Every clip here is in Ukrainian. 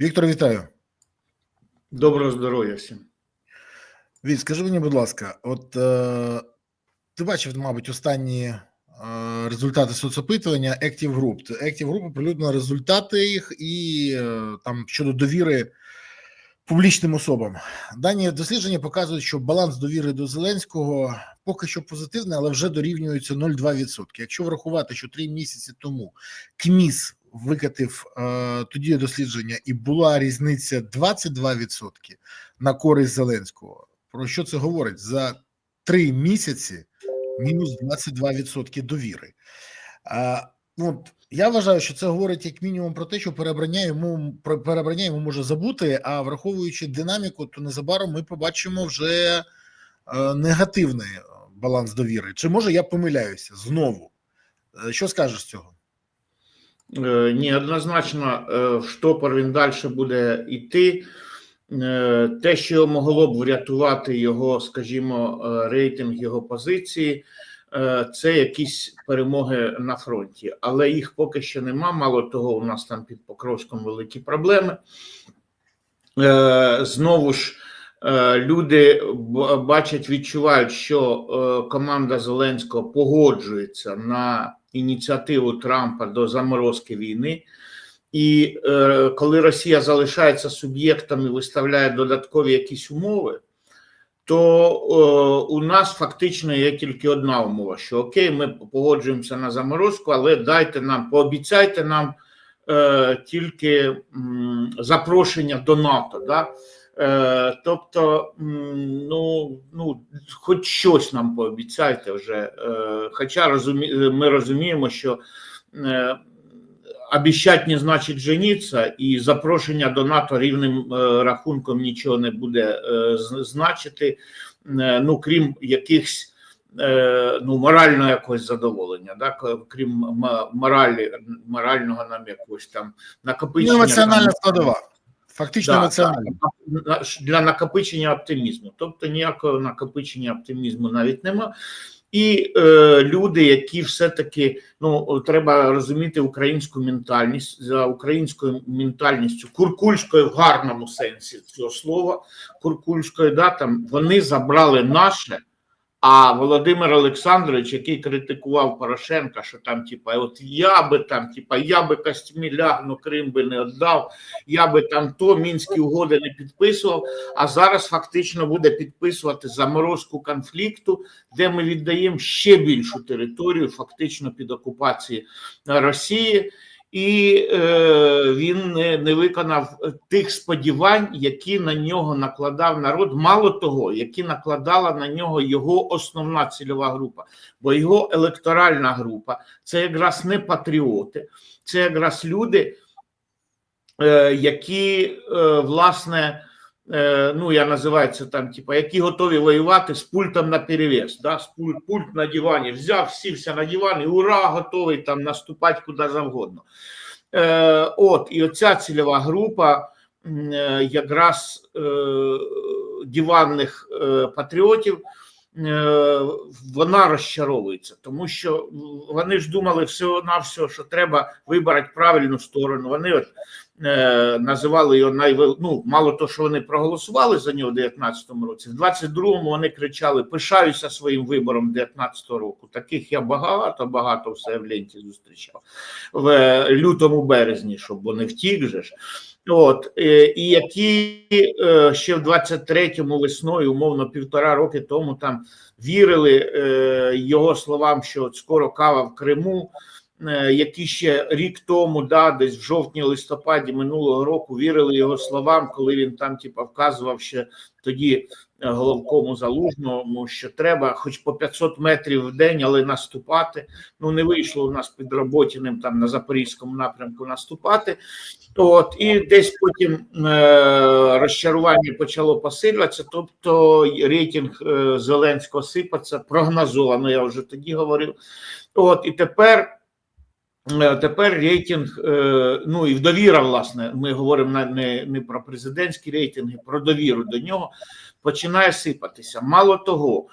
Віктор, вітаю. Доброго здоров'я всім. Віть, скажи мені, будь ласка, от е, ти бачив, мабуть, останні е, результати соцопитування Active Group. Active Group оприлюднила результати їх і е, там щодо довіри публічним особам. Дані дослідження показують, що баланс довіри до Зеленського поки що позитивний, але вже дорівнюється 0,2%. Якщо врахувати, що три місяці тому КМІС викатив е, тоді дослідження, і була різниця 22% на користь Зеленського. Про що це говорить? За три місяці мінус 22% довіри. Ну, от я вважаю, що це говорить як мінімум про те, що перебрання йому про перебрання йому може забути. А враховуючи динаміку, то незабаром ми побачимо вже е, негативний баланс довіри. Чи може я помиляюся знову? Е, Що скажеш з цього? Е, Ні, однозначно, е, в він далі буде йти. Е, Те, що могло б врятувати його, скажімо, рейтинг його позиції, це якісь перемоги на фронті, але їх поки що нема. Мало того, у нас там під Покровськом великі проблеми. Знову ж люди бачать, відчувають, що команда Зеленського погоджується на ініціативу Трампа до заморозки війни. І е, коли Росія залишається суб'єктом і виставляє додаткові якісь умови, то е, у нас фактично є тільки одна умова: що окей, ми погоджуємося на заморозку, але дайте нам, пообіцяйте нам е, тільки м, запрошення до НАТО. Да? Е, тобто, ну, ну, хоч щось нам пообіцяйте вже. Е, хоча розумі, ми розуміємо, що е, обіщать не значить жениться, і запрошення до НАТО рівним рахунком нічого не буде значити, ну крім якихось ну, морального якогось задоволення, да? крім моралі, морального нам якогось там накопичення. Ну, емоціональна там, складова. Фактично Да, емоціональна. на- для накопичення оптимізму. Тобто ніякого накопичення оптимізму навіть нема. І е, люди, які все-таки ну треба розуміти українську ментальність за українською ментальністю, куркульською в гарному сенсі цього слова, куркульською, да, там вони забрали наше. А Володимир Олександрович, який критикував Порошенка, що там, типа, от я би там, типа, я би костьмі лягну, Крим би не віддав, я би там то мінські угоди не підписував. А зараз фактично буде підписувати заморозку конфлікту, де ми віддаємо ще більшу територію, фактично під окупації Росії. І е, він не, не виконав тих сподівань, які на нього накладав народ. Мало того, які накладала на нього його основна цільова група, бо його електоральна група це якраз не патріоти, це якраз люди, е, які е, власне. Е, Ну, я називаю це там, типа, які готові воювати з пультом на перевес, да, пульт, пульт на дивані, взяв, сівся на диван ура, готовий там наступати куди завгодно. Е, От, і оця цільова група е, якраз е, диванних е, патріотів, вона розчаровується, тому що вони ж думали всього на все, що треба вибрати правильну сторону. Вони от е, називали його найвел... ну, мало того, що вони проголосували за нього в 19-му році, в 22-му вони кричали: пишаюся своїм вибором 19-го року. Таких я багато, багато все в ленті зустрічав в е, лютому березні, щоб вони втік же ж. От е, і які ще в 23-му весною, умовно півтора роки тому, там вірили його словам, що от скоро кава в Криму. Е, Які ще рік тому, да, десь в жовтні-листопаді минулого року вірили його словам, коли він там, типа, вказував ще тоді е, головкому залужному, що треба хоч по 500 метрів в день, але наступати. Ну не вийшло у нас під Роботіним там на запорізькому напрямку наступати. От і десь потім е, розчарування почало посилюватися. Тобто рейтинг е, Зеленського сипаться прогнозовано. Я вже тоді говорив. От і тепер. Е, Тепер рейтинг, е, ну і довіра, власне, ми говоримо не, не про президентські рейтинги, про довіру до нього починає сипатися. Мало того,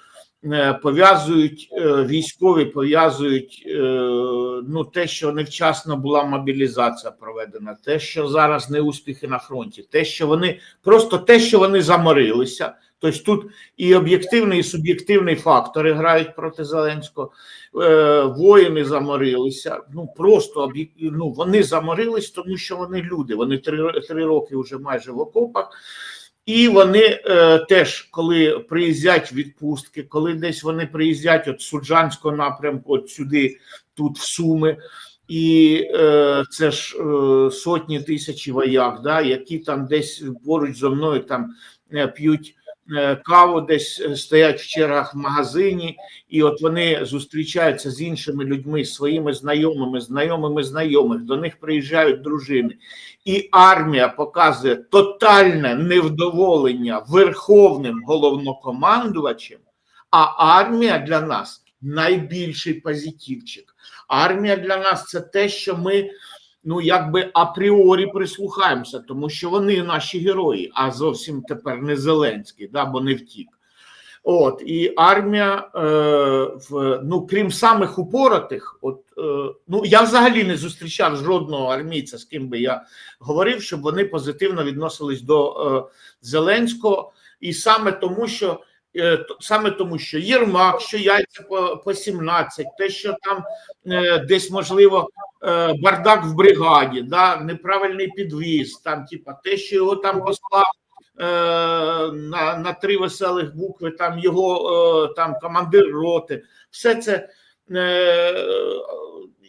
е, пов'язують військові, пов'язують ну, те, що невчасно була мобілізація проведена, те, що зараз неуспіхи на фронті, те, що вони просто те, що вони заморилися. Тобто тут і об'єктивний, і суб'єктивний фактори грають проти Зеленського. Е, воїни заморилися. Ну просто ну, вони заморились, тому що вони люди. Вони три, три роки вже майже в окопах. І вони е, теж, коли приїздять відпустки, коли десь вони приїздять от Суджанського напрямку, от сюди, тут в Суми, і е, це ж е, сотні тисячі вояк, да, які там десь поруч зо мною там е, п'ють каву, десь е, стоять в чергах в магазині, і от вони зустрічаються з іншими людьми, своїми знайомими, знайомими знайомих. До них приїжджають дружини, і армія показує тотальне невдоволення верховним головнокомандувачем. А армія для нас найбільший позитивчик. Армія для нас це те, що ми. Ну, якби апріорі прислухаємося, тому що вони наші герої, а зовсім тепер не Зеленський, да, бо не втік. От і армія, е, в, ну крім самих упоротих, от е, ну я взагалі не зустрічав жодного армійця, з ким би я говорив, щоб вони позитивно відносились до е, Зеленського, і саме тому, що саме тому, що Єрмак, що яйця по, по 17, те, що там е, десь можливо е, бардак в бригаді, да, неправильний підвіз, там, типа, те, що його там послав е, на, на три веселих букви, там його е, там командир роти, все це е,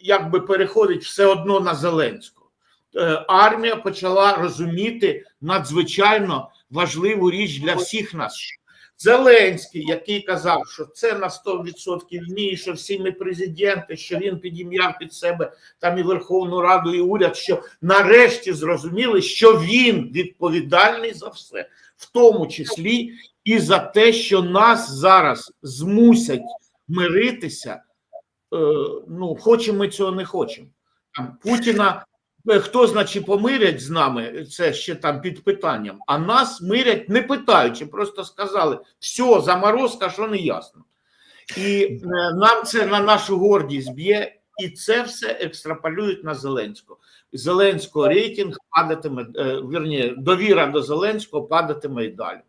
якби переходить все одно на Зеленського. Е, армія почала розуміти надзвичайно важливу річ для всіх нас. Зеленський, який казав, що це на 100% ні, що всі ми президенти, що він підім'яв під себе там і Верховну Раду, і уряд, що нарешті зрозуміли, що він відповідальний за все, в тому числі і за те, що нас зараз змусять миритися. Е, ну, хочемо ми цього не хочемо. Там Путіна хто значить помирять з нами, це ще там під питанням. А нас мирять не питаючи, просто сказали: все, заморозка, що не ясно. І е, нам це на нашу гордість б'є, і це все екстраполюють на Зеленського. Зеленського рейтинг падатиме, е, вірні, довіра до Зеленського падатиме і далі.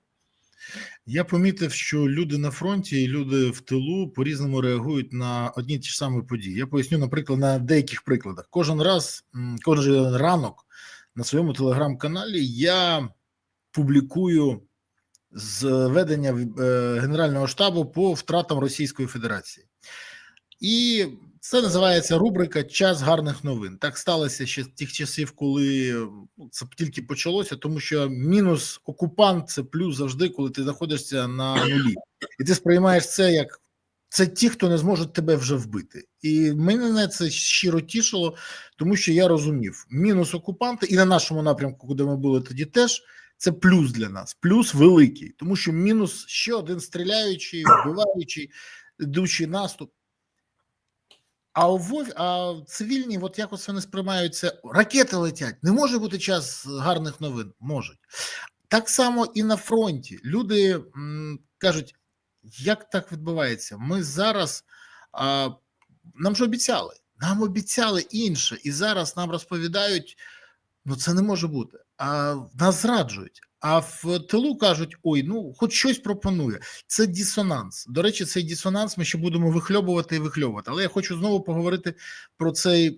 Я помітив, що люди на фронті і люди в тилу по-різному реагують на одні ті ж самі події. Я поясню, наприклад, на деяких прикладах. Кожен раз, кожен ранок на своєму телеграм-каналі я публікую зведення е, Генерального штабу по втратам Російської Федерації. І це називається рубрика Час гарних новин. Так сталося ще з тих часів, коли ну, це тільки почалося, тому що мінус окупант це плюс завжди, коли ти знаходишся на нулі, і ти сприймаєш це як це ті, хто не зможуть тебе вже вбити. І мене це щиро тішило, тому що я розумів, мінус окупанти, і на нашому напрямку, куди ми були тоді, теж це плюс для нас, плюс великий, тому що мінус ще один стріляючий, вбиваючий, йдучий наступ. А у а цивільні, от якось вони сприймаються. Ракети летять. Не може бути час гарних новин. Можуть. Так само і на фронті. Люди м, кажуть, як так відбувається? Ми зараз а, нам ж обіцяли, нам обіцяли інше, і зараз нам розповідають: ну це не може бути. А нас зраджують. А в тилу кажуть: ой, ну хоч щось пропонує. Це дисонанс. До речі, цей дисонанс ми ще будемо вихльобувати і вихльобувати. Але я хочу знову поговорити про цей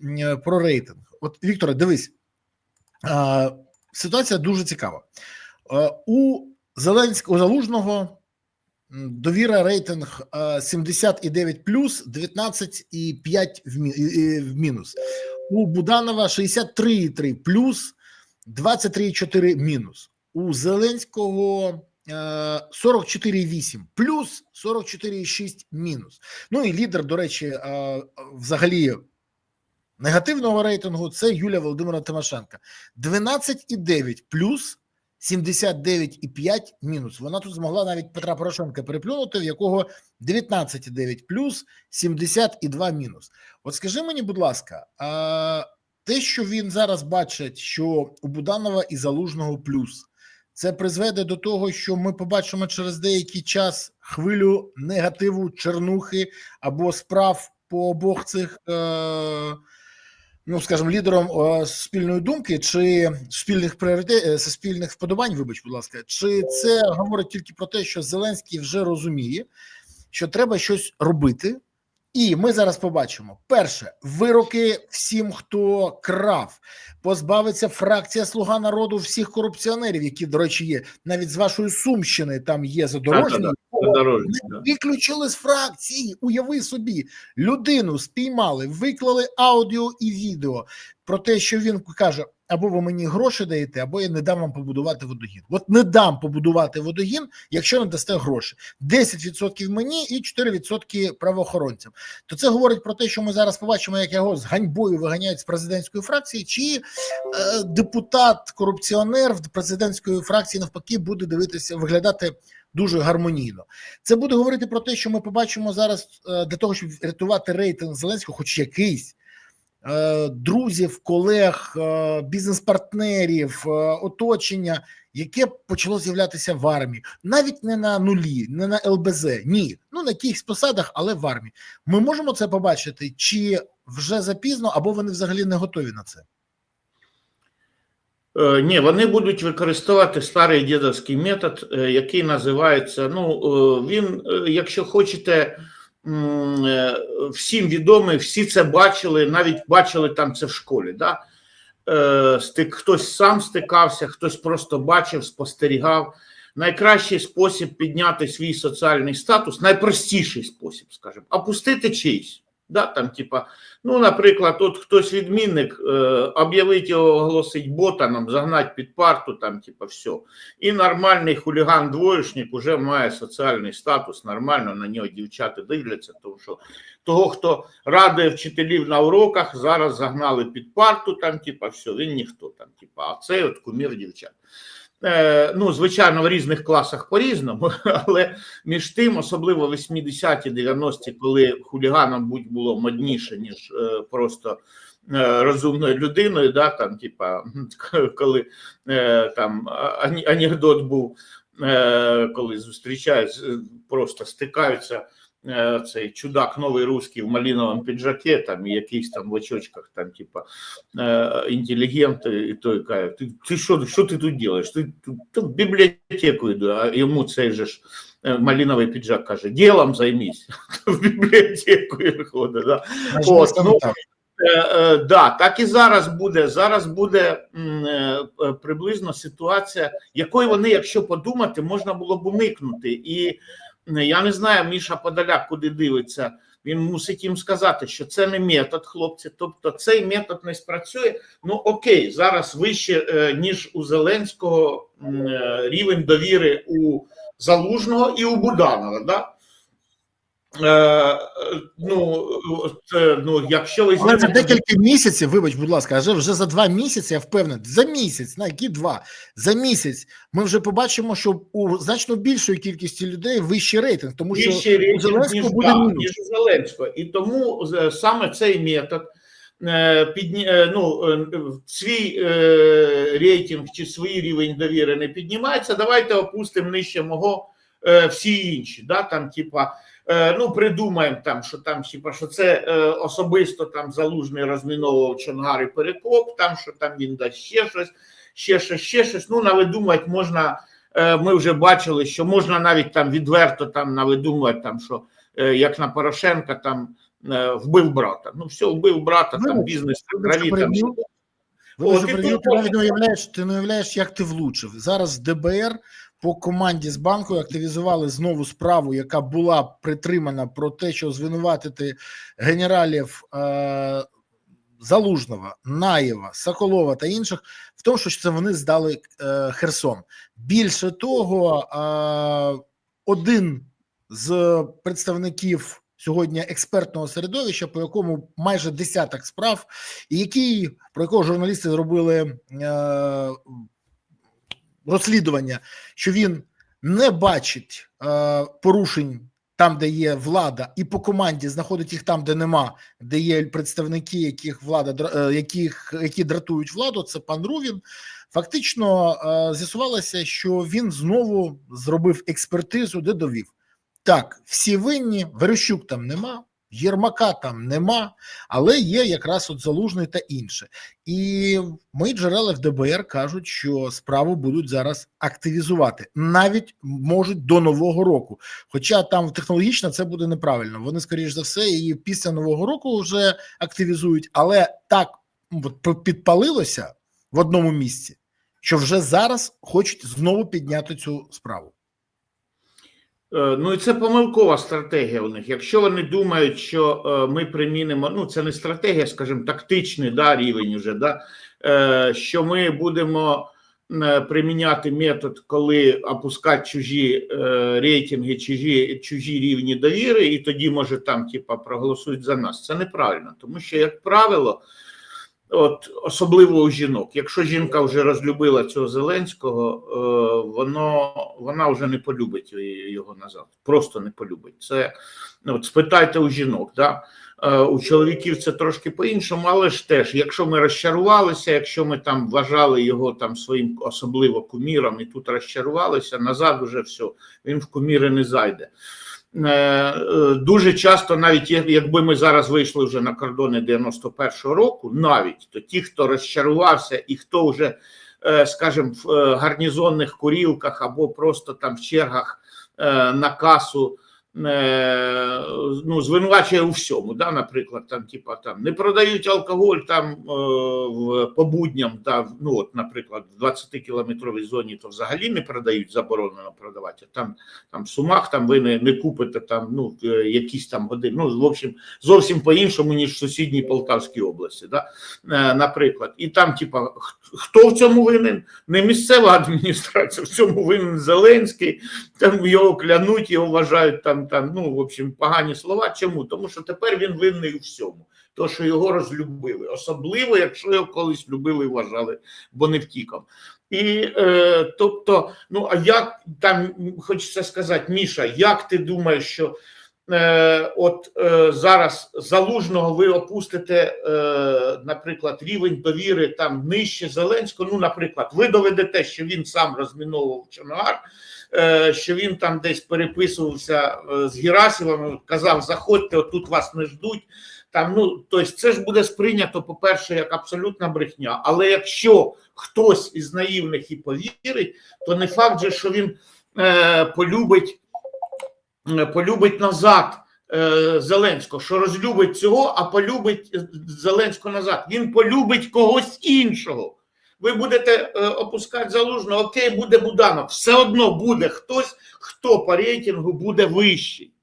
про рейтинг. От Вікторе, дивись, ситуація дуже цікава. У Зеленського у Залужного довіра рейтинг а, 79 плюс, 19,5 і- і в мінус. У Буданова 63,3 плюс, 23,4 мінус. У Зеленського е, 44,8 плюс, 44,6 мінус. Ну і лідер, до речі, е, взагалі негативного рейтингу це Юлія Володимира Тимошенка. 12,9 плюс, 79,5 мінус. Вона тут змогла навіть Петра Порошенка переплюнути, в якого 19,9 плюс, 72 мінус. От скажи мені, будь ласка, те, що він зараз бачить, що у Буданова і Залужного плюс, це призведе до того, що ми побачимо через деякий час хвилю негативу, чернухи або справ по обох цих, е, ну скажімо, лідерам е, спільної думки чи спільних пріоритетів, спільних вподобань, вибач, будь ласка, чи це говорить тільки про те, що Зеленський вже розуміє, що треба щось робити. І ми зараз побачимо: перше, вироки всім, хто крав, позбавиться фракція Слуга народу всіх корупціонерів, які, до речі, є навіть з вашої сумщини. Там є задорожні. Виключили з фракції. Уяви собі, людину спіймали, виклали аудіо і відео про те, що він каже: або ви мені гроші даєте, або я не дам вам побудувати водогін. От не дам побудувати водогін, якщо не дасте гроші. 10% мені і 4% правоохоронцям. То це говорить про те, що ми зараз побачимо, як його з ганьбою виганяють з президентської фракції, чи е, депутат, корупціонер в президентської фракції навпаки буде дивитися, виглядати дуже гармонійно. Це буде говорити про те, що ми побачимо зараз е, для того, щоб рятувати рейтинг Зеленського, хоч якийсь. е, Друзів, колег, е, бізнес-партнерів, оточення, яке почало з'являтися в армії, навіть не на нулі, не на ЛБЗ, ні, ну на якихось посадах, але в армії. Ми можемо це побачити, чи вже запізно, або вони взагалі не готові на це. Е, Ні, вони будуть використовувати старий дідовський метод, е, який називається. Ну, е, він, якщо хочете, всім відомий, всі це бачили, навіть бачили там це в школі. Да? Хтось сам стикався, хтось просто бачив, спостерігав. Найкращий спосіб підняти свій соціальний статус, найпростіший спосіб, скажімо, опустити чийсь. Да, там, типа, ну, наприклад, от хтось відмінник, е, об'явить його, оголосить ботаном, загнать під парту, там, типа, все. І нормальний хуліган-двоєшник уже має соціальний статус, нормально на нього дівчата дивляться, тому що того, хто радує вчителів на уроках, зараз загнали під парту, там, типа, все, він ніхто там, типа, а це от кумір дівчат. Е, ну, звичайно, в різних класах по-різному, але між тим, особливо 80-ті, 90-ті, коли хуліганом будь було модніше, ніж е, просто е, розумною людиною, да, там, типа, коли там анекдот був, коли зустрічаються, просто стикаються. Е, Цей чудак новий русський в маліновому піджаке, там і якийсь там в очочках, там, типа е, інтелігент, і той каже: ти, ти що, що ти тут робиш? Ти тут в бібліотеку йду, а йому цей же ж е, малиновий піджак каже: ділом займись. В бібліотеку виходить. Да? От, ну, так. Да, так і зараз буде. Зараз буде приблизно ситуація, якої вони, якщо подумати, можна було б уникнути. І я не знаю, Міша Подоляк куди дивиться. Він мусить їм сказати, що це не метод, хлопці. Тобто цей метод не спрацює. Ну окей, зараз вище е, ніж у Зеленського е, рівень довіри у Залужного і у Буданова. Да? Е, е, ну, це, ну, якщо ви Але за декілька місяців, вибач, будь ласка, вже вже за два місяці, я впевнений, за місяць, на які два, за місяць ми вже побачимо, що у значно більшої кількості людей вищий рейтинг, тому що більший рейтинг, Зеленського ніж, буде да, мінус. ніж у Зеленського. І тому е, саме цей метод е, підні, е, ну, е, свій е, рейтинг чи свій рівень довіри не піднімається. Давайте опустимо нижче мого е, всі інші. Да, там, типа, е, ну, придумаємо там, що там, типа, що це е, особисто там залужний розміновував Чонгар і Перекоп, там, що там він дасть ще щось, ще щось, ще щось. Ну, навидумати можна. Е, Ми вже бачили, що можна навіть там відверто там навидумувати, там що е, як на Порошенка там е, вбив брата. Ну все, вбив брата, там бізнес крові. Там що. Не уявляєш, ти не уявляєш, як ти влучив. Зараз ДБР по команді з банку активізували знову справу, яка була притримана про те, що звинуватити генералів е, Залужного, Наєва, Соколова та інших в тому, що це вони здали е, Херсон. Більше того, е, один з представників сьогодні експертного середовища, по якому майже десяток справ, і який про якого журналісти зробили е, розслідування, що він не бачить е, порушень там, де є влада, і по команді знаходить їх там, де нема, де є представники, яких влада е, яких які дратують владу. Це пан Рувін. Фактично е, з'ясувалося, що він знову зробив експертизу, де довів так, всі винні, Верещук там нема, Єрмака там нема, але є якраз от залужний та інше. І мої джерела в ДБР кажуть, що справу будуть зараз активізувати, навіть можуть до нового року. Хоча там технологічно це буде неправильно. Вони, скоріш за все, її після нового року вже активізують, але так підпалилося в одному місці, що вже зараз хочуть знову підняти цю справу. Е, Ну і це помилкова стратегія у них. Якщо вони думають, що е, ми примінимо, ну це не стратегія, скажімо, тактичний да, рівень уже, да, е, що ми будемо приміняти метод, коли опускати чужі рейтинги, чужі, чужі рівні довіри, і тоді, може, там, типа, проголосують за нас. Це неправильно, тому що, як правило, От особливо у жінок. Якщо жінка вже розлюбила цього Зеленського, е, воно вона вже не полюбить його назад. Просто не полюбить. Це от спитайте у жінок. Да? Е, У чоловіків це трошки по-іншому, але ж теж, якщо ми розчарувалися, якщо ми там вважали його там своїм особливо куміром і тут розчарувалися, назад уже все, він в куміри не зайде. Е, е, Дуже часто, навіть якби ми зараз вийшли вже на кордони 91-го року, навіть то ті, хто розчарувався і хто вже, е, скажімо, в гарнізонних курілках або просто там в чергах на касу. Е, Ну, звинувачує у всьому, да, наприклад, там, типа, там не продають алкоголь там е, в по будням, да, ну от, наприклад, в 20-кілометровій зоні то взагалі не продають, заборонено продавати. Там там в сумах там ви не, не купите там ну е, якісь там години. Ну в общем, зовсім по-іншому, ніж в сусідній Полтавській області, да? наприклад. І там, типа, хто в цьому винен? Не місцева адміністрація, в цьому винен Зеленський, там його клянуть, його вважають там, там, ну, в общем, погані слова. Чому? Тому що тепер він винний у всьому. То, що його розлюбили, особливо, якщо його колись любили і вважали, бо не втіком. І е, тобто, ну а як там хочеться сказати, Міша, як ти думаєш, що от е, зараз залужного ви опустите, е, наприклад, рівень довіри там нижче Зеленського? Ну, наприклад, ви доведете, що він сам розміновував Чоногар, е, що він там десь переписувався е, з Герасимом, казав: заходьте, отут вас не ждуть. Там, ну, тобто це ж буде сприйнято, по-перше, як абсолютна брехня. Але якщо хтось із наївних і повірить, то не факт же, що він е, полюбить, е, полюбить назад е, Зеленського, що розлюбить цього, а полюбить е, Зеленського назад. Він полюбить когось іншого. Ви будете е, опускати залужно, окей, буде Буданов. Все одно буде хтось, хто по рейтингу буде вищий.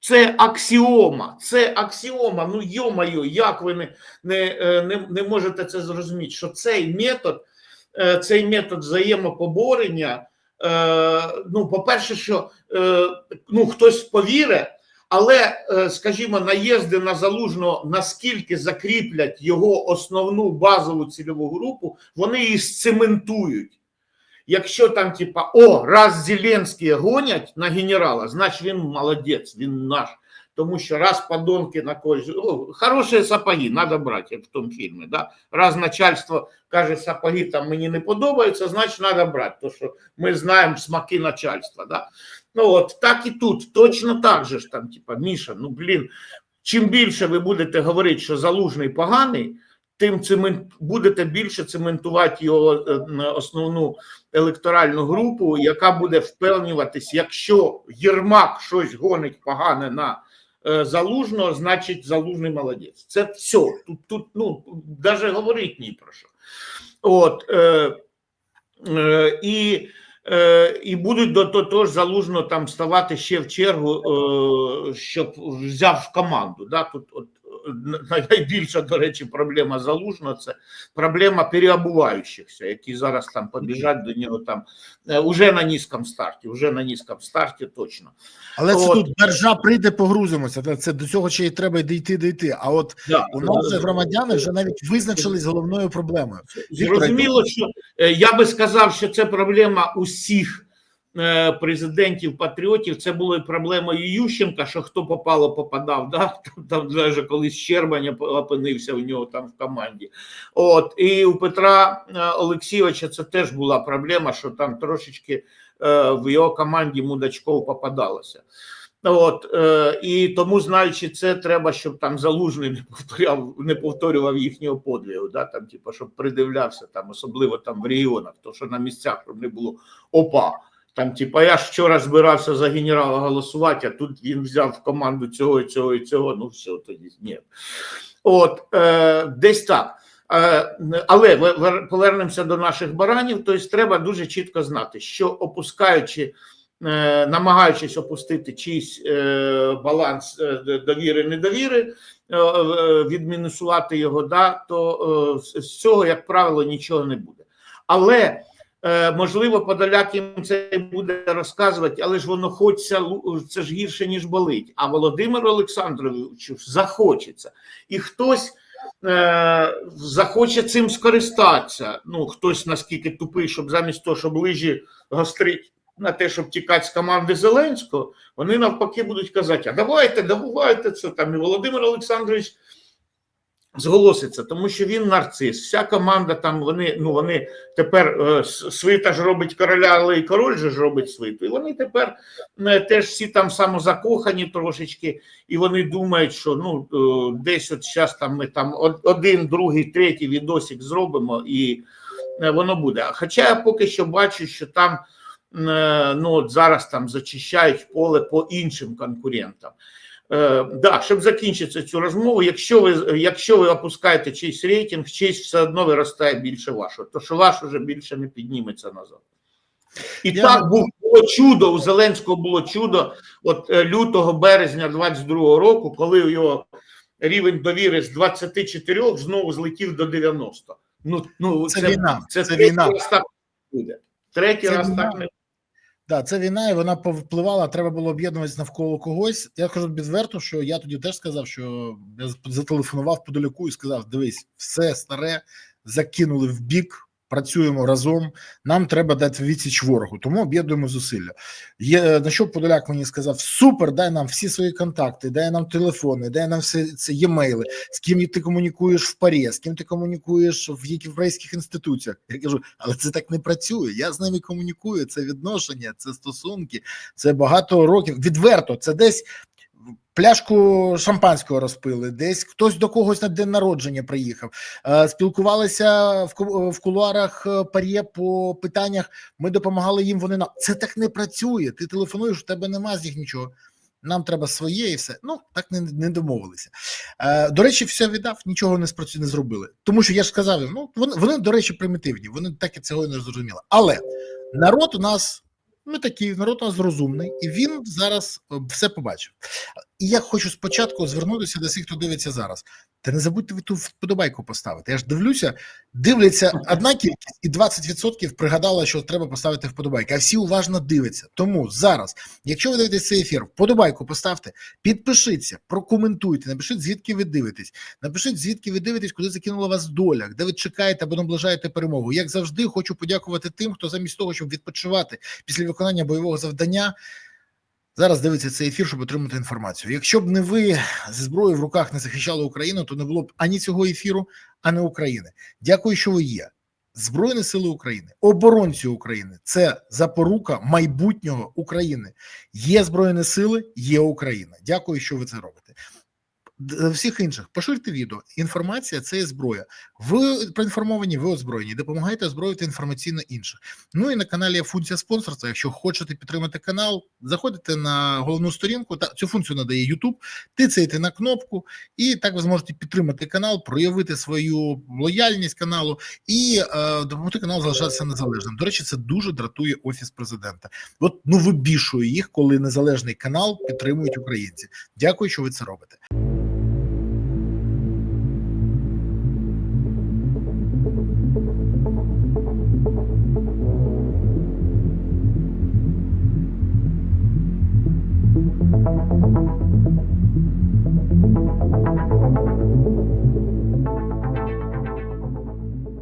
Це аксіома, це аксіома. Ну йо-моє, як ви не, не, е, не, не можете це зрозуміти, що цей метод, е, цей метод взаємопоборення, е, ну, по-перше, що е, ну, хтось повірить, але, е, скажімо, наїзди на залужно наскільки закріплять його основну базову цільову групу, вони її сцементують. Якщо там, типа, о, раз Зеленський гонять на генерала, значить він молодець, він наш. Тому що раз подонки на когось, о, хороші сапоги, треба брати, як в тому фільмі. Да? Раз начальство каже, сапоги там мені не подобаються, значить треба брати, тому що ми знаємо смаки начальства. Да? Ну от так і тут, точно так же ж там, типа, Міша, ну блін, чим більше ви будете говорити, що залужний поганий, тим цемент, будете більше цементувати його на основну електоральну групу, яка буде впевнюватись, якщо Єрмак щось гонить погане на залужного, значить залужний молодець. Це все. Тут, тут ну, навіть говорити ні про що. От, е, е, і, е, і будуть до того ж залужно там ставати ще в чергу, е, щоб взяв в команду. Да? Тут е, найбільша, до речі, проблема залужного це проблема переобуваючихся, які зараз там побіжать до нього там е, уже на низькому старті, уже на низькому старті точно. Але це тут держа прийде, погрузимося. Це, до цього ще й треба дійти дійти. А от Да. у нас же громадяни вже навіть визначились головною проблемою. Зрозуміло, що е, я би сказав, що це проблема усіх президентів патріотів це було проблемою Ющенка, що хто попало, попадав. Да? Там, навіть колись Щербаня опинився у нього там в команді. От і у Петра е, Олексійовича це теж була проблема, що там трошечки е, в його команді мудачков попадалося. От е, і тому, знаючи це, треба, щоб там залужний не повторяв, не повторював їхнього подвігу. Да, там, типу, щоб придивлявся там, особливо там в регіонах, то що на місцях не було опа. Там, типа, я ж вчора збирався за генерала голосувати, а тут він взяв в команду цього і цього і цього. Ну, все, тоді ні. От е, десь так. Е, але повернемося до наших баранів. Тобто, треба дуже чітко знати, що опускаючи, е, намагаючись опустити чийсь е, баланс е, довіри недовіри, е, е, відмінусувати його, да, то е, з- цього, як правило, нічого не буде. Але можливо, Подоляк їм це буде розказувати, але ж воно хочеться, це ж гірше, ніж болить. А Володимиру Олександровичу захочеться. І хтось е, захоче цим скористатися. Ну, хтось наскільки тупий, щоб замість того, щоб лижі гострить на те, щоб тікати з команди Зеленського, вони навпаки будуть казати: а давайте, давайте це там. І Володимир Олександрович зголоситься, тому що він нарцис. Вся команда там вони ну вони тепер е, свита ж робить короля, але і король же ж робить свиту. І вони тепер е, теж всі там самозакохані трошечки, і вони думають, що ну е, десь от зараз там ми там один, другий, третій відосик зробимо, і воно буде. Хоча я поки що бачу, що там ну от зараз там зачищають поле по іншим конкурентам. Е, да, щоб закінчити цю розмову, якщо ви якщо ви опускаєте чийсь рейтинг, чийсь все одно виростає більше вашого, то що ваш уже більше не підніметься назад. І Я- так було чудо, у Зеленського було чудо от е, лютого березня 22-го року, коли його рівень довіри з 24 знову злетів до 90. Ну, ну Це війна, це третій війна. раз так буде. Третій Це раз війна. так не Да, це війна, і вона повпливала. Треба було об'єднуватися навколо когось. Я кажу відверто, що я тоді теж сказав, що я зателефонував подаляку і сказав: дивись, все старе закинули в бік. Працюємо разом. Нам треба дати відсіч ворогу, тому об'єднуємо зусилля. Є на що Подоляк мені сказав: супер, дай нам всі свої контакти, дай нам телефони, дай нам все це є-мейли, з ким ти комунікуєш в парі, з ким ти комунікуєш в єврейських інституціях. Я кажу, але це так не працює. Я з ними комунікую. Це відношення, це стосунки, це багато років. Відверто, це десь пляшку шампанського розпили, десь хтось до когось на день народження приїхав. Е, Спілкувалися в в кулуарах е, парє по питаннях. Ми допомагали їм. Вони нам це так не працює. Ти телефонуєш, у тебе нема з їх нічого. Нам треба своє і все. Ну так не, не домовилися. Е, до речі, все віддав, нічого не спрацю не зробили. Тому що я ж сказав, ну вони, вони до речі, примітивні. Вони так і цього не зрозуміли. Але народ у нас ми такий, народ у нас розумний, і він зараз е, все побачив. І я хочу спочатку звернутися до всіх, хто дивиться зараз. Та не забудьте ви ту вподобайку поставити. Я ж дивлюся, дивляться одна кількість, і 20% пригадала, що треба поставити вподобайки. А всі уважно дивляться. Тому зараз, якщо ви дивитесь цей ефір, вподобайку поставте, підпишіться, прокоментуйте, напишіть, звідки ви дивитесь. Напишіть, звідки ви дивитесь, куди закинула вас доля, де ви чекаєте або наближаєте перемогу. Як завжди, хочу подякувати тим, хто замість того, щоб відпочивати після виконання бойового завдання. Зараз дивиться цей ефір, щоб отримати інформацію. Якщо б не ви зі зброєю в руках не захищали Україну, то не було б ані цього ефіру, ані України. Дякую, що ви є. Збройні сили України, оборонці України це запорука майбутнього України. Є збройні сили, є Україна. Дякую, що ви це робите. Д- Всіх інших поширте відео. Інформація це є зброя. Ви проінформовані, ви озброєні. Допомагайте озброїти інформаційно інших. Ну і на каналі є функція спонсорства. Якщо хочете підтримати канал, заходите на головну сторінку. Та цю функцію надає YouTube, тицяєте на кнопку, і так ви зможете підтримати канал, проявити свою лояльність каналу і е, допомогти каналу залишатися незалежним. До речі, це дуже дратує офіс президента. От ну вибішує їх, коли незалежний канал підтримують українці. Дякую, що ви це робите.